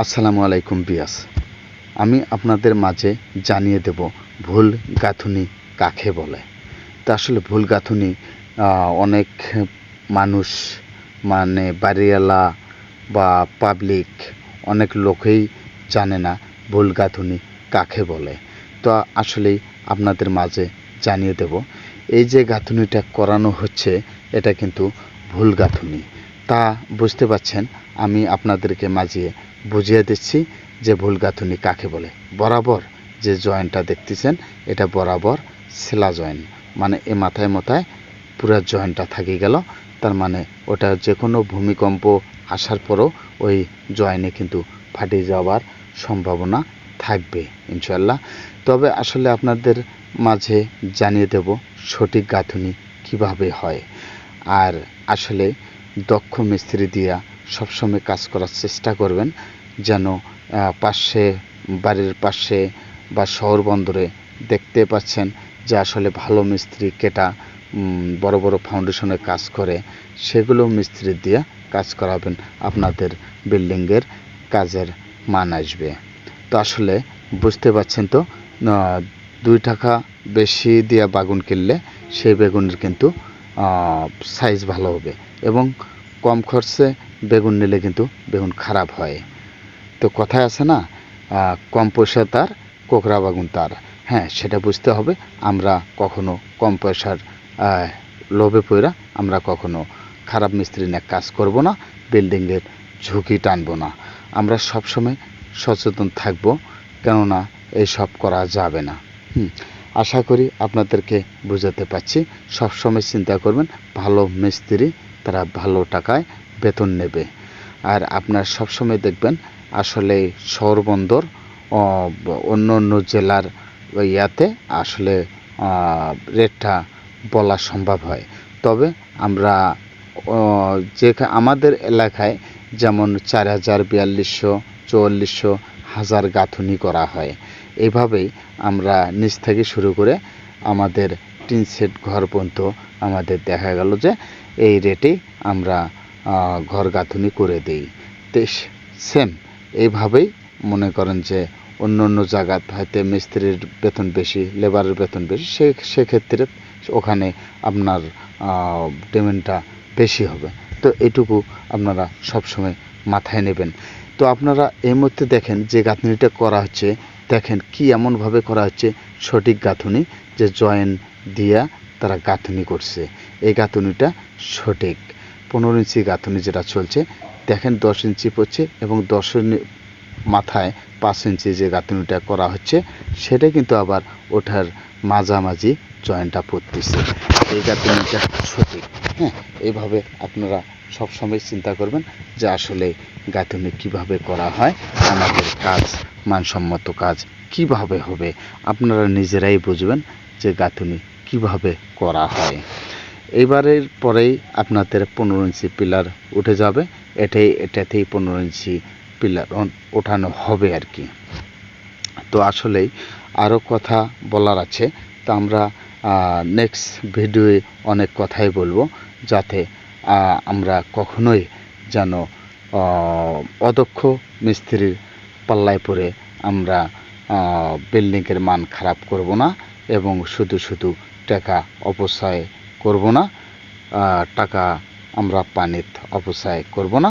আসসালামু আলাইকুম বিয়াস। আমি আপনাদের মাঝে জানিয়ে দেব ভুল গাঁথুনি কাকে বলে। তা আসলে ভুল গাঁথুনি অনেক মানুষ মানে বাড়িওয়ালা বা পাবলিক অনেক লোকেই জানে না ভুল গাঁথুনি কাকে বলে। তো আসলেই আপনাদের মাঝে জানিয়ে দেব, এই যে গাঁথুনিটা করানো হচ্ছে, এটা কিন্তু ভুল গাঁথুনি। তা বুঝতে পারছেন, আমি আপনাদেরকে মাঝিয়ে বুঝিয়ে দিচ্ছি যে ভুল গাঁথুনি কাকে বলে। বরাবর যে জয়েন্টটা দেখতেছেন, এটা বরাবর সেলা জয়েন্ট। মানে এ মাথায় মাথায় পুরো জয়েন্টটা থাকি গেল। তার মানে ওটা যে কোনো ভূমিকম্প আসার পরও ওই জয়েন্টে কিন্তু ফাটে যাওয়ার সম্ভাবনা থাকবে ইনশাল্লাহ তবে আসলে আপনাদের মাঝে জানিয়ে দেব সঠিক গাঁথুনি কীভাবে হয়। আর আসলে দক্ষ মিস্ত্রি দিয়া সবসময় কাজ করার চেষ্টা করবেন যেন পাশে, বাড়ির পাশে বা শহর বন্দরে দেখতে পাচ্ছেন যে আসলে ভালো মিস্ত্রি কেটা বড় বড় ফাউন্ডেশনে কাজ করে, সেগুলো মিস্ত্রি দিয়ে কাজ করাবেন। আপনাদের বিল্ডিংয়ের কাজের মান আসবে। তো আসলে বুঝতে পারছেন তো দুই টাকা বেশি দিয়ে বাগুন কিনলে সেই বেগুনের কিন্তু সাইজ ভালো হবে এবং কম খরচে বেগুন নিলে কিন্তু বেগুন খারাপ হয়। তো কথায় আছে না কম পয়সা তার, কোকড়া বাগুন তার। হ্যাঁ সেটা বুঝতে হবে, আমরা কখনো কম পয়সার লোভে পড়া আমরা কখনো খারাপ মিস্ত্রি নিয়ে কাজ করব না বিল্ডিংয়ের ঝুঁকি টানব না। আমরা সবসময় সচেতন থাকব, কেননা এইসব করা যাবে না। হুম, আশা করি আপনাদেরকে বুঝাতে পারছি। সবসময় চিন্তা করবেন, ভালো মিস্ত্রি, তারা ভালো টাকায় বেতন নেবে। আর আপনার সবসময় দেখবেন আসলে শহর বন্দর অন্য অন্য জেলার ইয়াতে আসলে রেটটা বলা সম্ভব হয়। তবে আমরা যে আমাদের এলাকায় যেমন চার হাজার বিয়াল্লিশশো, চুয়াল্লিশশো হাজার গাঁথুনি করা হয়। এভাবেই আমরা নিচ থেকে শুরু করে আমাদের টিন সেট ঘর পর্যন্ত আমাদের দেখা গেল যে এই রেটেই আমরা ঘর গাঁথুনি করে দেই। তো সেম, এইভাবেই মনে করেন যে অন্য অন্য জায়গাতে হয়তো মিস্ত্রির বেতন বেশি, লেবারের বেতন বেশি, সে, সেক্ষেত্রে ওখানে আপনার পেমেন্টটা বেশি হবে। তো এটুকু আপনারা সবসময় মাথায় নেবেন। তো আপনারা এই মুহূর্তে দেখেন যে গাঁথনিটা করা হচ্ছে, দেখেন কি এমনভাবে করা হচ্ছে, সঠিক গাঁথুনি যে জয়েন দিয়া তারা গাঁথুনি করছে। এই গাঁথুনিটা সঠিক। পনেরো ইঞ্চি গাঁথুনি যেটা চলছে, দেখেন দশ ইঞ্চি পড়ছে এবং দশ মাথায় পাঁচ ইঞ্চি যে গাঁথুনিটা করা হচ্ছে, সেটা কিন্তু আবার ওঠার মাঝামাঝি জয়েন্টটা পড়তেছে। এই গাঁথুনিটা সঠিক হ্যাঁ? এইভাবে আপনারা সবসময় চিন্তা করবেন যে আসলে গাঁথুনি কীভাবে করা হয়, আমাদের কাজ, মানসম্মত কাজ কীভাবে হবে? আপনারা নিজেরাই বুঝবেন যে গাঁথুনি কীভাবে করা হয়। এবারের পরেই আপনাদের পনেরো ইঞ্চি পিলার উঠে যাবে। এটাই, এটাতেই পনেরো ইঞ্চি পিলার ওঠানো হবে আর কি। তো আসলেই আরও কথা বলার আছে। তো আমরা নেক্সট ভিডিওয়ে অনেক কথাই বলব যাতে আমরা কখনোই যেন অদক্ষ মিস্ত্রির পাল্লায় পড়ে আমরা বিল্ডিংয়ের মান খারাপ করব না এবং শুধু শুধু টাকা অপচয় করব না টাকা আমরা পানিত অপচয় করব না।